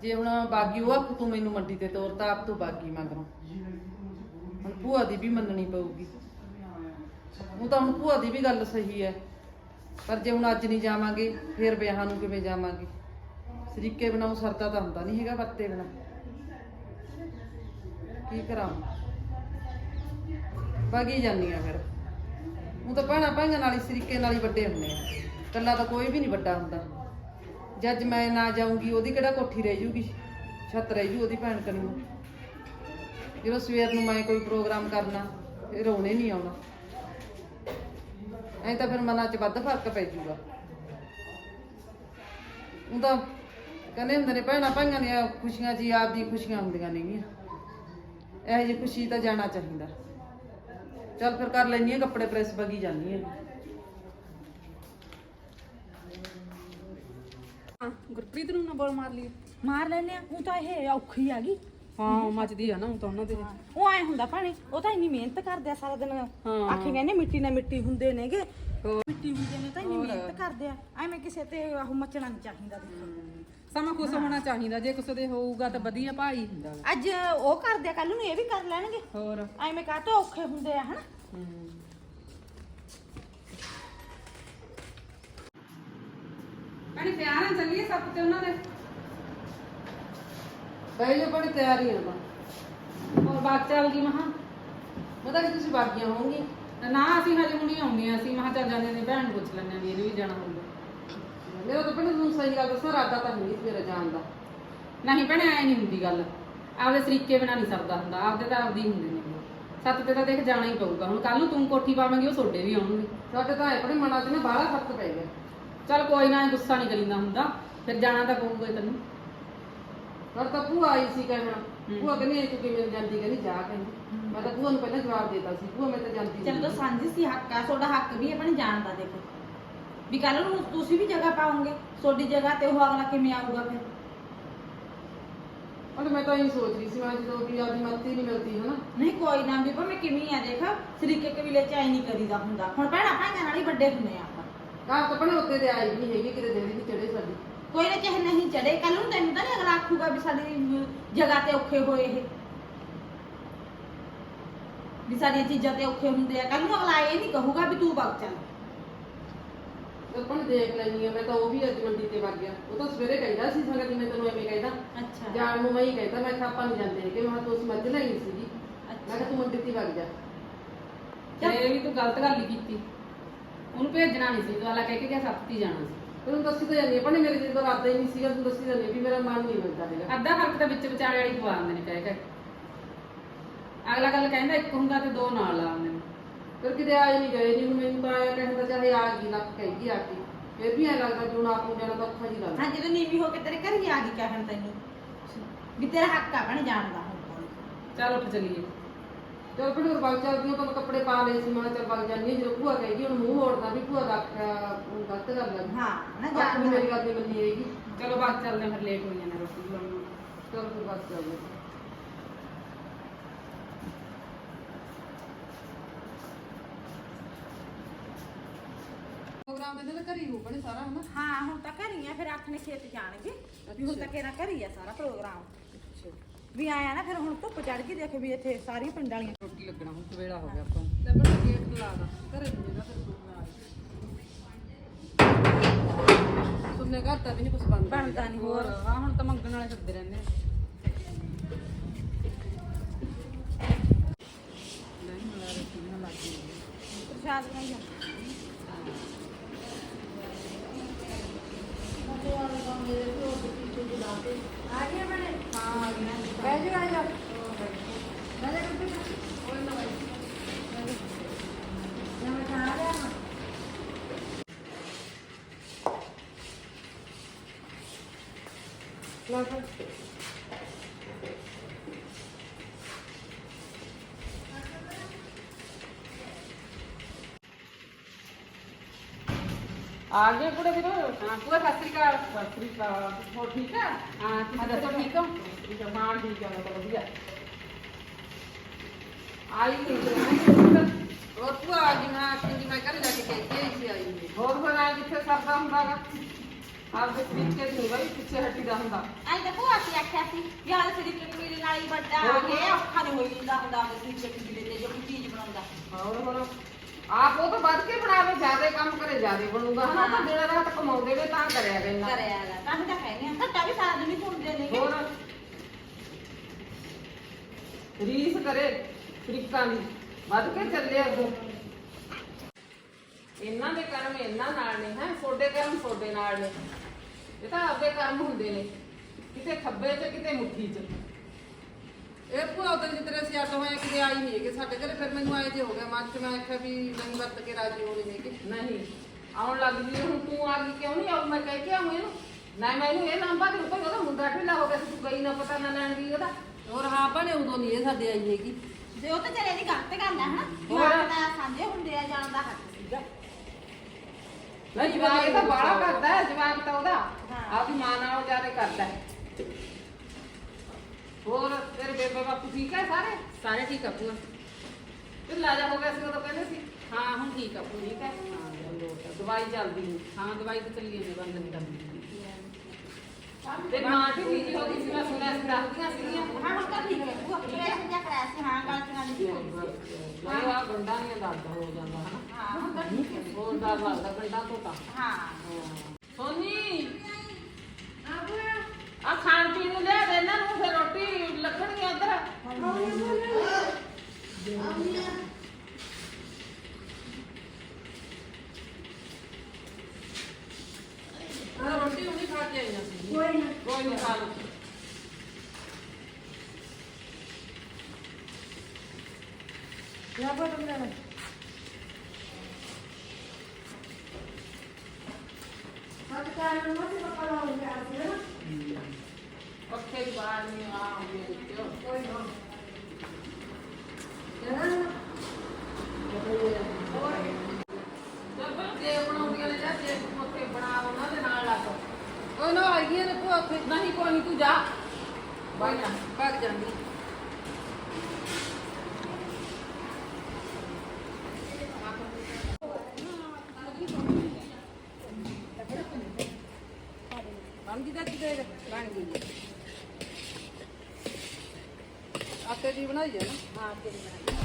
ਜੇ ਹੁਣ ਬਾਗੀ ਉਹ ਆਖੂ, ਤੂੰ ਮੈਨੂੰ ਮੰਡੀ ਤੇ ਤੋਰਤਾ ਆਪ ਤੂੰ ਬਾਗੀ ਮਗਰੋਂ। ਹੁਣ ਭੂਆ ਦੀ ਵੀ ਮੰਨਣੀ ਪਊਗੀ। ਉਹ ਤਾਂ ਹੁਣ ਭੂਆ ਦੀ ਵੀ ਗੱਲ ਸਹੀ ਹੈ। ਪਰ ਜੇ ਹੁਣ ਅੱਜ ਨਹੀਂ ਜਾਵਾਂਗੇ, ਫਿਰ ਵਿਆਹਾਂ ਨੂੰ ਕਿਵੇਂ ਜਾਵਾਂਗੇ? ਸਰੀਕੇ ਬਣਾਉ ਸਰਦਾ ਤਾਂ ਹੁੰਦਾ ਨਹੀਂ ਹੈਗਾ ਬੱਤੇ ਬਿਨਾ। ਕੀ ਕਰਾਂ? ਬਾਗੀ ਜਾਂਦੀ ਆ ਫਿਰ। ਉਹ ਤਾਂ ਭੈਣਾਂ ਭਾਈਆਂ ਨਾਲ ਹੀ ਸਰੀਕੇ ਨਾਲ ਹੀ ਵੱਡੇ ਹੁੰਦੇ ਆ। ਇਕੱਲਾ ਤਾਂ ਕੋਈ ਵੀ ਨਹੀਂ ਵੱਡਾ ਹੁੰਦਾ। ਜਦ ਮੈਂ ਨਾ ਜਾਊਂਗੀ, ਉਹਦੀ ਕਿਹੜਾ ਕੋਠੀ ਰਹਿ ਜੂਗੀ? ਛੱਤ ਰਹਿ ਜੂ ਉਹਦੀ ਭੈਣ ਕਨੀ ਨੂੰ। ਜਦੋਂ ਸਵੇਰ ਨੂੰ ਮੈਂ ਕੋਈ ਪ੍ਰੋਗਰਾਮ ਕਰਨਾ, ਫਿਰ ਉਹਨੇ ਨਹੀਂ ਆਉਣਾ। ਐਂ ਤਾਂ ਫਿਰ ਮਨਾਂ 'ਚ ਵੱਧ ਫ਼ਰਕ ਪੈ ਜੂਗਾ। ਉਹ ਤਾਂ ਕਹਿੰਦੇ ਹੁੰਦੇ ਨੇ, ਭੈਣਾਂ ਭਾਈਆਂ ਦੀਆਂ ਖੁਸ਼ੀਆਂ ਜੀ ਆਪਦੀ ਖੁਸ਼ੀਆਂ ਹੁੰਦੀਆਂ ਨੇਗੀਆਂ। ਇਹੋ ਜਿਹੀ ਖੁਸ਼ੀ ਤਾਂ ਜਾਣਾ ਚਾਹੀਦਾ। ਚੱਲ ਫਿਰ ਕਰ ਲੈਣੀ ਆ ਕੱਪੜੇ ਪ੍ਰੈਸ ਬਗੀ ਜਾਨੀ ਆ ਗੁਰਪ੍ਰੀਤ ਨੂੰ ਨਾ ਬੋਲ ਮਾਰ ਲਈ ਮਾਰ ਲੈਨੇ ਆ ਉਹ ਤਾਂ ਇਹ ਔਖੀ ਆ ਗਈ। ਹਾਂ ਮੱਚਦੀ ਆ ਨਾ ਉਹ ਤਾਂ ਉਹਨਾਂ ਦੇ। ਉਹ ਐ ਹੁੰਦਾ ਭਾਣੇ ਉਹ ਤਾਂ ਇੰਨੀ ਮਿਹਨਤ ਕਰਦੇ ਆ ਸਾਰਾ ਦਿਨ। ਆਖੇ ਕਹਿੰਦੇ ਮਿੱਟੀ ਨਾਲ ਮਿੱਟੀ ਹੁੰਦੇ ਨੇਗੇ। ਮਿੱਟੀ ਹੁੰਦੇ ਨੇ ਤਾਂ ਇੰਨੀ ਮਿਹਨਤ ਕਰਦੇ ਆ। ਐਵੇਂ ਕਿਸੇ ਤੇ ਉਹ ਮੱਚਣਾ ਨਹੀਂ ਚਾਹੀਦਾ ਦੇਖੋ। ਸਮਾਂ ਖੁਸ਼ ਹੋਣਾ ਚਾਹੀਦਾ। ਜੇ ਕਿਸੇ ਦੇ ਹੋਊਗਾ ਤਾਂ ਵਧੀਆ ਭਾਈ ਹੁੰਦਾ ਵਾ। ਅੱਜ ਉਹ ਕਰਦੇ ਆ ਕੱਲ ਨੂੰ ਇਹ ਵੀ ਕਰ ਲੈਣਗੇ। ਹੋਰ। ਐਵੇਂ ਕਾਹ ਤੋਂ ਔਖੇ ਹੁੰਦੇ ਆ ਹਨਾ? ਭੈਣੇ ਤਿਆਰ ਆ ਚੱਲੀਏ ਸੱਤ ਤੇ ਉਹਨਾਂ ਦੇ? ਜੋ ਬੜੀ ਤਿਆਰੀ ਆ ਮੈਂ ਹੋਰ ਬਾਤ ਚੱਲ ਗਈ ਮਹਾ? ਮੈਂ ਤਾਂ ਕਿ ਤੁਸੀਂ ਬਾਗੀਆਂ ਹੋਵੋਗੀ ਨਾ ਅਸੀਂ ਹਜੇ ਹੁਣੀ ਆਉਂਦੀਆਂ ਅਸੀਂ ਮਹਾ ਚੱਲ ਜਾਂਦੇ ਨੇ ਭੈਣ ਨੂੰ ਪੁੱਛ ਲੈਂਦੇ ਆ ਵੀ ਇਹਨੂੰ ਵੀ ਜਾਣਾ ਹੋਊਗਾ। ਮੇਰਾ ਤਾਂ ਪਿੰਡ ਨੂੰ ਸਹੀ ਗੱਲ ਦੱਸਾਂ ਰਾਦਾ ਤਾਂ ਨਹੀਂ ਸੀ ਮੇਰਾ ਜਾਣ ਦਾ। ਨਹੀਂ ਭੈਣੇ ਐ ਨਹੀਂ ਹੁੰਦੀ ਗੱਲ। ਆਪਦੇ ਤਰੀਕੇ ਬਿਨਾ ਨਹੀਂ ਸਰਦਾ ਹੁੰਦਾ ਆਪਦੇ ਤਾਂ ਆਪਦੀ ਹੁੰਦੇ ਨੇ। ਸੱਤ ਤੇ ਤਾਂ ਦੇਖ ਜਾਣਾ ਹੀ ਪਊਗਾ ਹੁਣ ਕੱਲ ਨੂੰ ਤੂੰ ਕੋਠੀ ਪਾਵਾਂਗੀ ਉਹ ਤੁਹਾਡੇ ਵੀ ਆਉਣਗੇ। ਸਾਡੇ ਤਾਂ ਆਪਣੇ ਮਨਾਂ 'ਚ ਨਾ ਬਾਹਲਾ ਫ਼ਰਕ ਪੈ ਗਿਆ। ਚੱਲ ਕੋਈ ਨਾ ਗੁੱਸਾ ਨਹੀਂ ਕਰੀਦਾ ਹੁੰਦਾ ਫਿਰ ਜਾਣਾ ਤਾਂ ਪਊਗਾ ਹੀ ਤੈਨੂੰ। ਪਰ ਤਾਂ ਭੂਆ ਆਈ ਸੀ ਕਹਿਣਾ। ਭੂਆ ਕਹਿੰਦੀ ਐ ਤੂੰ ਕਿਵੇਂ ਜਾਂਦੀ? ਕਹਿੰਦੀ ਜਾ ਕਹਿੰਦੀ। ਮੈਂ ਤਾਂ ਭੂਆ ਨੂੰ ਪਹਿਲਾਂ ਜਵਾਬ ਦੇਤਾ ਸੀ। ਭੂਆ ਮੈਂ ਤਾਂ ਜਾਂਦੀ ਚਲੋ ਸਾਂਝੀ ਸੀ ਹੱਕ ਆ ਤੁਹਾਡਾ ਹੱਕ ਵੀ ਆਪਣੇ ਜਾਣ ਦਾ ਦੇਖੋ। ਵੀ ਕੱਲ ਨੂੰ ਤੁਸੀਂ ਵੀ ਜਗ੍ਹਾ ਪਾਓਗੇ ਤੁਹਾਡੀ ਜਗ੍ਹਾ ਤੇ ਉਹ ਅਗਲਾ ਕਿਵੇਂ ਆਊਗਾ ਫਿਰ? ਪਰ ਮੈਂ ਤਾਂ ਇਹ ਸੋਚ ਰਹੀ ਸੀ ਮੈਂ ਜਦੋਂ ਵੀ ਆਪਦੀ ਮੱਤੀ ਨਹੀਂ ਮਿਲਦੀ ਹਨਾ? ਨਹੀਂ ਕੋਈ ਨਾ ਵੀ ਭਾਵੇਂ ਕਿਵੇਂ ਆ ਦੇਖ ਸਰੀਕੇ ਕਬੀਲੇ ਚ ਐ ਨਹੀਂ ਕਰੀਦਾ ਹੁੰਦਾ। ਹੁਣ ਭੈਣਾਂ ਭਾਈਆਂ ਨਾਲ ਹੀ ਵੱਡੇ ਹੁੰਦੇ ਆ ਆਪਾਂ। ਘਰ ਤਾਂ ਉੱਤੇ ਤੇ ਆਈ ਨਹੀਂ ਹੈਗੀ ਕਿਤੇ ਨਹੀਂ ਚੜੇ ਸਾਡੀ। ਕੋਈ ਨਾ ਚਾਹੇ ਨਹੀਂ ਚੜੇ ਕੱਲ ਨੂੰ ਤੈਨੂੰ ਤਾਂ ਨਹੀਂ ਅਗਲਾ ਆਖੂਗਾ ਵੀ ਸਾਡੀ ਅਮ, ਜਗ੍ਹਾ ਤੇ ਔਖੇ ਹੋਏ ਇਹ। ਵੀ ਸਾਡੀਆਂ ਚੀਜ਼ਾਂ ਤੇ ਔਖੇ ਹੁੰਦੇ ਆ। ਕੱਲ ਨੂੰ ਅਗਲਾ ਇਹ ਨਹੀਂ ਕਹੂਗਾ ਵੀ ਤੂੰ ਵਗ ਚੱਲ ਆਪਾਂ ਨੇ ਦੇਖ ਲੈਣੀ ਆ ਮੈਂ ਤਾਂ ਉਹ ਵੀ ਅੱਜ ਮੰਡੀ ਤੇ ਵਗ ਗਿਆ। ਉਹ ਤਾਂ ਸਵੇਰੇ ਕਹਿੰਦਾ ਸੀ ਸੰਗਤ ਮੈਂ ਤੈਨੂੰ ਐਵੇਂ ਕਹਿੰਦਾ। ਅੱਛਾ। ਜਾਣ ਨੂੰ ਮੈਂ ਹੀ ਕਹਿੰਦਾ ਮੈਂ ਕਿਹਾ ਆਪਾਂ ਨਹੀਂ ਜਾਂਦੇ ਕਿ ਮੈਂ ਕਿਹਾ ਤੂੰ ਉਸ ਮੱਝ ਲਈ ਸੀਗੀ। ਮੈਂ ਕਿਹਾ ਤੂੰ ਮੰਡੀ ਤੇ ਵਗ ਜਾ। ਤੇ ਇਹ ਵੀ ਤੂੰ ਗਲਤ ਗੱਲ ਹੀ ਕੀਤੀ। ਉਹਨੂੰ ਭੇਜਣਾ ਨਹੀਂ ਸੀ। ਤੂੰ ਆਲਾ ਕਹਿ ਕੇ ਗਿਆ ਸੱਤ ਹੀ ਜਾਣਾ ਸੀ। ਤੈਨੂੰ ਦੱਸੀ ਤਾਂ ਜਾਂਦੀ ਆ ਪਰ ਮੇਰੇ ਦਿਲ ਦਾ ਹੀ ਨਹੀਂ ਸੀਗਾ ਤੂੰ ਦੱਸੀ ਜਾਂਦੀ ਵੀ ਮੇਰਾ ਮਨ ਨਹੀਂ ਮਿਲਦਾ ਹੈਗਾ। ਅੱਧਾ ਫ਼ਰਕ ਤਾਂ ਵਿੱਚ ਵਿਚਾਲੇ ਵਾਲੀ ਪਵਾ ਦਿੰਦੇ ਨੇ ਕਹਿ ਕੇ। ਅਗਲਾ ਗੱਲ ਕਹਿੰਦਾ ਇੱਕ ਹੁੰਦਾ ਤੇ ਦੋ ਨਾਲ ਦਿੰਦੇ ਨੇ। ਫਿਰ ਕਿਤੇ ਆਏ ਨਹੀਂ ਗਏ ਨਹੀਂ ਮੈਨੂੰ ਤਾਂ ਆਇਆ ਕਹਿੰਦਾ ਚਾਹੇ ਆ ਗਈ ਲੱਖ ਕਹੇਗੀ ਆ ਕੇ। ਫਿਰ ਵੀ ਐ ਲੱਗਦਾ ਹੁਣ ਆਪ ਨੂੰ ਜਾਣਾ ਤਾਂ ਔਖਾ ਜੀ ਲੱਗਦਾ। ਹਾਂ ਜਦੋਂ ਨੀਵੀਂ ਹੋ ਕੇ ਤੇਰੇ ਘਰ ਹੀ ਆ ਗਈ ਕਹਿਣ ਤੈਨੂੰ। ਵੀ ਤੇਰਾ ਹੱਕ ਆ ਬਣ ਜਾਣ ਦਾ ਹੁਣ ਚੱਲ ਉੱਠ ਚਲੀਏ। ਚਲ ਹੋਰ ਵਗ ਚੱਲਦੀ ਹਾਂ ਤਾਂ ਕੱਪੜੇ ਪਾ ਲਏ ਸੀ ਮੈਂ ਕਿਹਾ ਚੱਲ ਵਗ ਜਾਂਦੀ ਹਾਂ ਜਦੋਂ ਭੂਆ ਕਹੇਗੀ ਹੁਣ ਮੂੰਹ ਮੋੜਦਾ ਵੀ ਭੂਆ ਦਾ ਆਖਿਆ ਗਲਤ ਗੱਲ ਲੱਗੀ ਹਾਂ ਨਾ ਨੂੰ ਦਾ ਮੇਰੀ ਗੱਲ ਨਹੀਂ ਮੰਨੀ ਹੈਗੀ ਚਲੋ ਬਾਅਦ ਚੱਲਦੇ ਹਾਂ, ਫਿਰ ਲੇਟ ਹੋ ਜਾਣਾ ਰੋਟੀ ਬਣਾਉਣ ਨੂੰ। ਚਲ ਫਿਰ ਬਸ ਚੱਲਦੇ ਹਾਂ। ਪ੍ਰੋਗਰਾਮ ਤੇ ਤਾਂ ਘਰੀ ਹੋ ਬਣੇ ਸਾਰਾ ਹਨਾ? ਹਾਂ ਹੁਣ ਤਾਂ ਘਰ ਹੀ ਆ ਫਿਰ ਨੇ ਖੇਤ ਜਾਣਗੇ। ਵੀ ਹੁਣ ਤਾਂ ਕਿਹੜਾ ਘਰ ਹੀ ਆ ਸਾਰਾ ਪ੍ਰੋਗਰਾਮ। ਵੀ ਆਇਆ ਨਾ ਫਿਰ ਹੁਣ ਧੁੱਪ ਚੜ ਗਈ ਦੇਖ ਵੀ ਇੱਥੇ ਸਾਰੀਆਂ ਪਿੰਡਾਂ ਵਾਲੀਆਂ। ਰੋਟੀ ਲੱਗਣਾ ਹੁਣ ਸਵੇਲਾ ਹੋ ਗਿਆ ਆਪਾਂ ਨੂੰ। ਲੈ ਬੜਾ ਗੇਟ ਲਾ ਦਾ ਘਰੇ ਜਿਹੜਾ ਫਿਰ ਸੁਣਨੇ ਘਰ ਤਾਂ ਵੀ ਨਹੀਂ ਕੁਝ ਬਣਦਾ ਬਣਦਾ ਨਹੀਂ ਹੋਰ। ਹਾਂ ਹੁਣ ਤਾਂ ਮੰਗਣ ਵਾਲੇ ਫਿਰਦੇ ਰਹਿੰਦੇ ਆ। ਨਹੀਂ ਮਿਲਾ ਰੋਟੀ ਨਾ ਲੱਗੀ ਪ੍ਰਸ਼ਾਦ ਬਣਾਈ ਆ ਗਿਆ ਬਣੇ ਹਾਂ ਆ ਗਿਆ ਬਹਿ ਜਾ ਆ ਜਾ ਬਹਿ ਜਾ ਕੰਪੀ ਕੋਈ ਨਾ ਬਾਈ ਨਵਾਂ ਖਾਣਾ ਲਿਆ ਲਾ ਫੜ ਆ ਗਏ ਕੁੜੇ ਵੀਰ। ਹਾਂ ਪੂਰਾ ਸਤਿ ਸ੍ਰੀ ਅਕਾਲ। ਸਤਿ ਸ੍ਰੀ ਅਕਾਲ। ਹੋ ਠੀਕ ਆ? ਹਾਂ ਤੁਸੀਂ ਦੱਸੋ ਠੀਕ ਹੋ ਠੀਕ ਆ? ਹਾਂ ਠੀਕ ਆ ਮੈਂ ਤਾਂ ਵਧੀਆ। ਆਈ ਨਹੀਂ ਹੋਰ ਭੂਆ ਆ ਗਈ ਮੈਂ ਆਖੀ ਜੀ ਮੈਂ ਘਰ ਜਾ ਕੇ ਕਹਿ ਕੇ ਆਈ ਸੀ ਆਈ ਹੋਰ ਕਿੱਥੇ ਸਰਦਾ ਹੁੰਦਾਗਾ ਆਪਦੇ ਤਰੀਕੇ ਨਹੀਂ ਬਈ ਪਿੱਛੇ ਹਟੀਦਾ ਹੁੰਦਾ। ਆਈ ਤਾਂ ਭੂਆ ਸੀ ਆਖਿਆ ਸੀ? ਯਾਰ ਸਰੀ ਕਿ ਮੇਰੇ ਨਾਲ ਹੀ ਵੱਡਾ ਆ ਗਿਆ ਔਖਾ ਨਹੀਂ ਹੋਈ ਜਾਂਦਾ ਹੁੰਦਾ ਆਪਣੇ ਸਰੀਕੇ ਕਿਲੇ ਤੇ ਜੋ ਕੋਈ ਚੀਜ਼ ਬਣਾਉਂਦਾ। ਹੋਰ ਹੋਰ। ਆਪ ਉਹ ਤਾਂ ਵੱਧ ਕੇ ਬਣਾਵੇ ਜ਼ਿਆਦਾ ਕੰਮ ਕਰੇ ਜ਼ਿਆਦਾ ਬਣੂਗਾ। ਹਨਾ ਤਾਂ ਜਿਹੜਾ ਰਾਤ ਕਮਾਉਂਦੇ ਵੇ ਤਾਂ ਕਰਿਆ ਗਏ ਕਰਿਆ ਗਾ ਤਾਂ ਹੀ ਤਾਂ ਕਹਿੰਦੇ ਆ ਘੱਟਾ ਵੀ ਸਾਰਾ ਦਿਨ ਹੀ ਘੁੰਮਦੇ ਨੇ। ਹੋਰ। ਰੀਸ ਕਰੇ ਤਰੀਕਾਂ ਦੀ। ਵੱਧ ਕੇ ਚੱਲੇ ਅੱਗੋਂ। ਇਹਨਾਂ ਦੇ ਕਰਮ ਇਹਨਾਂ ਨਾਲ ਨੇ ਹੈ? ਸੋਡੇ ਕਰਮ ਸੋਡੇ ਨਾਲ ਨੇ। ਇਹ ਤਾਂ ਆਪਦੇ ਕਰਮ ਹੁੰਦੇ ਨੇ ਕਿਤੇ ਖੱਬੇ 'ਚ ਕਿਤੇ ਮੁੱਠੀ 'ਚ। ਇਹ ਭੂਆ ਉਦੋਂ ਜਿੱਦਰੇ ਅਸੀਂ ਅੱਡ ਹੋਏ ਕਿਤੇ ਆਈ ਨਹੀਂ ਹੈਗੇ ਸਾਡੇ ਘਰੇ ਫਿਰ ਮੈਨੂੰ ਆਏ ਜੇ ਹੋ ਗਿਆ ਮਨ ਚ ਮੈਂ ਆਖਿਆ ਵੀ ਨਹੀਂ ਵਰਤ ਕੇ ਰਾਜੀ ਹੋਣੇ ਨੇਗੇ। ਨਹੀਂ ਆਉਣ ਲੱਗ ਜੀ ਹੁਣ ਤੂੰ ਆ ਗਈ ਕਿਉਂ ਨਹੀਂ ਆਉ ਮੈਂ ਕਹਿ ਕੇ ਆਉਂ ਇਹਨੂੰ। ਨਾ ਮੈਂ ਇਹਨੂੰ ਇਹ ਨੰਬਰ ਦੇ ਕੋਈ ਉਹਦਾ ਮੁੰਡਾ ਢਿੱਲਾ ਹੋ ਗਿਆ ਸੀ ਤੂੰ ਗਈ ਨਾ ਪਤਾ ਨਾ ਲੈਣ ਗਈ ਉਹਦਾ। ਹੋਰ ਹਾਂ ਭਣੇ ਉਦੋਂ ਨਹੀਂ ਇਹ ਸਾਡੇ ਆਈ ਹੈਗੀ। ਤੇ ਉਹ ਤਾਂ ਚਲੇ ਦੀ ਗਲਤ ਗੱਲ ਹੈ ਹਨਾ? ਹੋਰ। ਦਾ ਸਾਂਝੇ ਹੁੰਦੇ ਆ ਜਾਣ ਦਾ ਹੱਕ। ਸੀਗਾ ਨਹੀਂ ਤਾਂ ਬਾਹਲਾ ਕਰਦਾ ਹੈ ਜਵਾਕ ਤਾਂ ਉਹਦਾ। ਹਾਂ। ਆਪਦੀ ਮਾਂ ਨਾਲੋਂ ਜ਼ਿਆਦਾ ਕਰਦਾ ਹੈ। ਹੋਰ ਤੇਰੇ ਬੇਬੇ ਬਾਪੂ ਠੀਕ ਹੈ ਸਾਰੇ? ਸਾਰੇ ਠੀਕ ਆ ਭੂਆ। ਢਿੱਲਾ ਜਾ ਹੋ ਗਿਆ ਸੀ ਉਦੋਂ ਕਹਿੰਦੇ ਸੀ? ਹਾਂ ਹੁਣ ਠੀਕ ਆ ਪੂਰੀ ਠੀਕ ਹੈ? ਦਵਾਈ ਚੱਲਦੀ ਨਹੀਂ। ਹਾਂ ਦਵਾਈ ਤਾਂ ਚੱਲੀ ਜਾਂਦੀ ਬੰਦ ਨਹੀਂ ਕਰਦੀ। ਤੇ ਮਾਂ ਢਿੱਲੀ ਜੀ ਹੋ ਗਈ ਸੀ ਮੈਂ ਸੁਣਿਆ ਸੀ ਦੱਸਦੀਆਂ ਸੀਗੀਆਂ ਹਾਂ ਹੁਣ ਤਾਂ ਠੀਕ ਹੈ। ਭੂਆ ਪ੍ਰੈਸ਼ਨ ਜਿਹਾ ਕਰਾਇਆ ਸੀ ਹਾਂ ਗਲਤੀਆਂ ਨਹੀਂ ਮੈਂ ਆ ਗੰਡਾ ਨਹੀਂ ਦਰਦ ਹੋ ਜਾਂਦਾ ਹਨਾ? ਹਾਂ ਹੁਣ ਤਾਂ ਠੀਕ ਹੈ ਹੋਰ ਡਰ ਲੱਗਦਾ ਗੰਡਾ ਤੋਂ ਤਾਂ ਹਾਂ। ਸੋਨੀ। ਆ ਖਾਣ ਪੀਣ ਨੂੰ ਲਿਆ ਦੇ ਇਹਨਾਂ ਨੂੰ ਫਿਰ ਰੋਟੀ ਲੱਗਣਗੀ ਉਧਰ ਮੈਂ ਰੋਟੀ ਹੁਣੀ ਖਾ ਕੇ ਆਈਆਂ ਸੀ ਕੋਈ ਨਾ ਕੋਈ ਨਹੀਂ ਖਾ ਲਓ ਲਾ ਫੜ ਲੈ ਹੱਥ ਕਾਰ ਨੂੰ ਮਤ ਪਕੜਾ ਹੋ ਗਿਆ ਸੀ ਨਾ ਪੱਖੇ ਦੀ ਬਾਹਰ ਨਹੀਂ ਆ ਹੁੰਦੀ ਵਿੱਚ ਕੋਈ ਨਾ ਜਨਾ ਜਦ ਜੇ ਬਣਾਉਂਦੀਆਂ ਨੇ ਜਾਂ ਜੇ ਪੱਖੇ ਬਣਾ ਉਹਨਾਂ ਦੇ ਨਾਲ ਲੱਗ ਕੋਈ ਨਾ ਆਈ ਗਈਆਂ ਨੇ ਭੂਆ ਉੱਥੇ ਨਹੀਂ ਕੋਈ ਨਹੀਂ ਤੂੰ ਜਾ ਬਾਈ ਨਾ ਭੱਗ ਜਾਂਦੀ ਬਣ ਗਈ ਬਣ ਗਈ ਆਟੇ ਦੀ ਬਣਾਈ ਹੈ ਨਾ। ਹਾਂ ਤੇਰੀ ਬਣਾਈ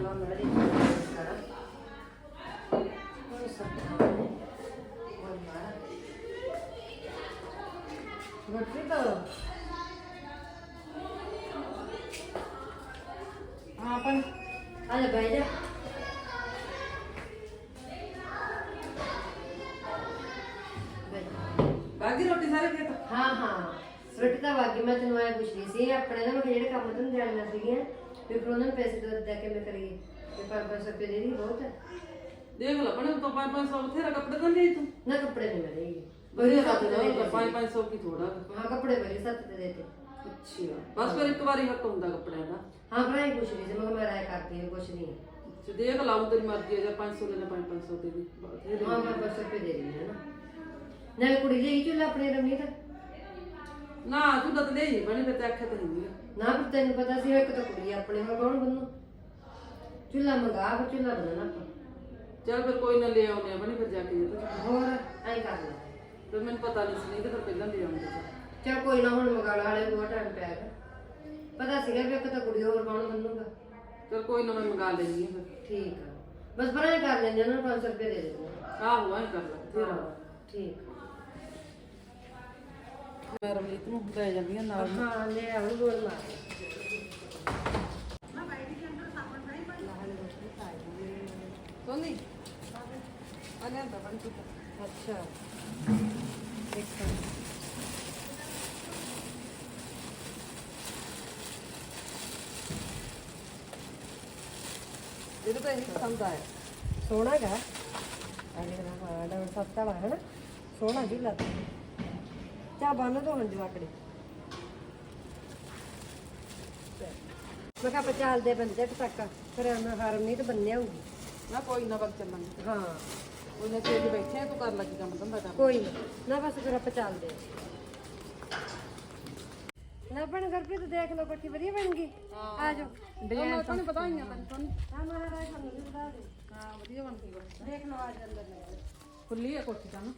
ਜਮਾ ਮੇਰੀ ਕਰਾ ਕੋਈ ਸੱਤਾ ਉਹ ਬਾਗੀ ਰੋਟੀ ਸਾਰੇ ਖੇਤ? ਹਾਂ ਹਾਂ। ਰੋਟੀ ਤਾਂ ਵਾਗੀ ਮੈਂ ਤੈਨੂੰ ਆਇਆ ਪੁੱਛ ਰਹੀ ਸੀ, ਆਪਣੇ ਨਾ ਮੈਂ ਕਿਹਾ ਕੰਮ ਤੈਨੂੰ ਜਾਣੀਆਂ ਸੀਗੀਆਂ ਵੀ ਫਿਰ ਉਹਨਾਂ ਨੂੰ ਪੈਸੇ ਦੋ ਦੇ ਕੇ ਮੈਂ ਕਰੀਏ ਤੇ 500 ਰੁਪਏ ਦੇ ਦੀ ਬਹੁਤ। ਹੈ ਦੇਖ ਲੈ ਬਣੇ ਤਾਂ 5-500 ਬਥੇਰਾ ਕੱਪੜੇ ਤਾਂ ਲਈ ਤੂੰ? ਨਾ ਕੱਪੜੇ ਨਹੀਂ ਮਿਲੇਗੇ ਵਧੀਆ ਸੱਤ ਦੇ ਦਾ ਦਿੱਤੇ ਸੀ। 5-500 ਕੀ ਥੋੜਾ ਹਾਂ ਕੱਪੜੇ ਬੜੇ ਸੱਤ ਤੇ ਦੇਤੇ। ਅੱਛਾ। ਬਸ ਫਿਰ ਇੱਕ ਵਾਰੀ ਹੱਕ ਹੁੰਦਾ ਕੱਪੜਿਆਂ ਦਾ। ਹਾਂ ਭਰਾ ਹੀ ਪੁੱਛ ਰਹੀ ਸੀ ਮੈਂ ਕਿਹਾ ਮੈਂ ਰਾਇ ਕਰਦੀ ਹਾਂ ਕੁਛ ਨਹੀਂ। ਤੇ ਦੇਖ ਲਾਉ ਤੇਰੀ ਮਰਜ਼ੀ ਹੈ ਜਾਂ 500 ਲੈਣਾ 5-500 ਦੇ ਦੀ। ਬਥੇਰੇ ਹਾਂ ਮੈਂ 500 ਰੁਪਏ ਦੇ ਰਹੀ ਹਾਂ ਨਾ। ਨਾਲੇ ਕੁੜੀ ਲਈ ਚੁੱਲਾ ਆਪਣੇ ਰਮੀ ਦਾ ਨਾ ਤੂੰ ਤਾਂ ਲੈ ਹੀ ਬਣੀ ਫਿਰ ਤੇ ਆਖਿਆ ਤਾਂ ਨਹੀਂ ਨਾ ਪਰ ਤੈਨੂੰ ਪਤਾ ਸੀ ਇੱਕ ਤਾਂ ਕੁੜੀ ਆਪਣੇ ਹੁਣ ਕੌਣ ਬੰਨੂ। ਚੁੱਲਾ ਮੰਗਾ ਫਿਰ ਚੁੱਲਾ ਬਣਾਉਣਾ ਆਪਾਂ। ਚੱਲ ਫਿਰ ਕੋਈ ਨਾ ਲੈ ਆਉਂਦੇ ਆ ਬਣੀ ਫਿਰ ਜਾ ਕੇ ਜੇ ਹੋਰ ਐਂ ਕਰ ਲੈ। ਫਿਰ ਮੈਨੂੰ ਪਤਾ ਨਹੀਂ ਸੀ ਨਹੀਂ ਤੇ ਫਿਰ ਪਹਿਲਾਂ ਲੈ ਆਉਂਦੇ ਸੀ। ਚਲ ਕੋਈ ਨਾ ਹੁਣ ਮਗਾਲਾ ਵਾਲੇ ਬਹੁਤ ਟਾਈਮ ਪਿਆ ਹੈਗਾ ਪਤਾ ਸੀਗਾ ਵੀ ਇੱਕ ਤਾਂ ਕੁੜੀ ਹੋਰ ਕੌਣ ਮੰਨੂਗਾ ਚਲ ਕੋਈ ਨਾ ਮੈਂ ਮੰਗਾ ਲੈਣੀ ਆ ਫਿਰ। ਠੀਕ ਆ। ਬਸ ਇਹ ਕਰ ਲੈਂਦੇ ਉਹਨਾਂ ਨੂੰ 500 ਰੁਪਏ ਦੇ ਦੇਣਾ ਆਹੋ ਐਂ ਕਰ ਲੈ ਫਿਰ ਹਾਂ ਠੀਕ ਮੈਂ ਰਮਨੀਤ ਨੂੰ ਲੈ ਜਾਂਦੀਆਂ ਨਾਲ ਹਾਂ ਲੈ ਆਉਂ ਬੋਲ ਮਾਰ ਸੋਨੀ? ਆ ਲਿਆਂਦਾ ਬਣ ਤੂੰ ਅੱਛਾ। ਦੇਖਾਂ ਇਹਦੇ ਤਾਂ ਇਹ ਪਸੰਦ ਆਇਆ। ਸੋਹਣਾ ਚਾ ਬੰਨ ਦੋ ਹੁਣ ਜਵਾਕੜੇ। ਮੈਂ ਕਿਹਾ ਆਪਾਂ ਚੱਲਦੇ ਬੰਦੇ ਤੱਕ ਫਿਰ ਮੈਂ ਹਰਮ ਨਹੀਂ ਤੇ ਬੰਨਿਆ ਹੋਊਗੀ ਨਾ ਕੋਈ ਨਾ ਬਗ ਚੱਲਾਂਗੇ ਹਾਂ। ਉਹਨੇ ਚੇਜ ਬੈਠੇ ਆ, ਤੂੰ ਕਰ ਲੱਗੀ ਕੰਮ ਧੰਦਾ ਕਰ। ਕੋਈ ਨਾ। ਨਾ ਬਸ ਫਿਰ ਆਪਾਂ ਚੱਲਦੇ ਨਾ ਬਣ ਗੁਰਪ੍ਰੀਤ ਦੇਖ ਲਓ ਕੋਠੀ ਵਧੀਆ ਬਣ ਗਈ। ਆ ਜਾਓ। ਡਿਜ਼ਾਈਨ ਤਾਂ ਪਤਾਈਆਂ ਤੈਨੂੰ ਤੁਹਾਨੂੰ ਹਾਂ ਮਹਾਰਾਜ ਸਾਨੂੰ ਵੀ ਬਤਾ ਦੇ। ਹਾਂ ਵਧੀਆ ਬਣ ਗਈ। ਦੇਖ ਲਓ ਆ ਜਾਂਦੇ ਨੇ ਖੁੱਲੀ ਆ ਕੋਠੀ ਤਾਂ ਨਾ।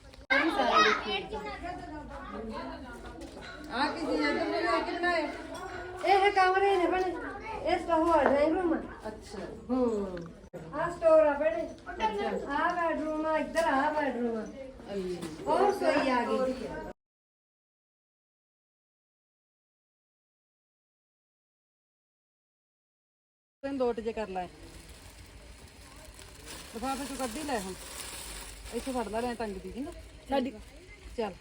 ਆ ਕੀ ਜੀ ਅੰਦਰ ਲੈ ਆ ਕੇ ਬਣਾਏ ਇਹ ਕਮਰੇ ਨੇ ਬਣੇ ਇਸ ਦਾ ਹੋਰ ਡਰਾਈਂਗ ਰੂਮ ਅੱਛਾ ਹੂੰ ਆ ਸਟੋਰ ਆ ਬਣੇ ਆ ਬੈਡਰੂਮ ਆ ਇੱਧਰ ਆ ਬੈਡਰੂਮ ਆ ਅਈ ਹੋਰ ਸੋਈ ਆ ਗਈ ਤੈਨੂੰ ਦੋਟ ਜੇ ਕਰ ਲੈ ਲਿਫਾਫੇ ਚੋਂ ਕੱਢੀ ਲੈ ਹੁਣ ਇੱਥੇ ਫੜ ਲੈ ਲੈ ਟੰਗ ਦੀ ਜੀ ਨਾ ਚੱਲ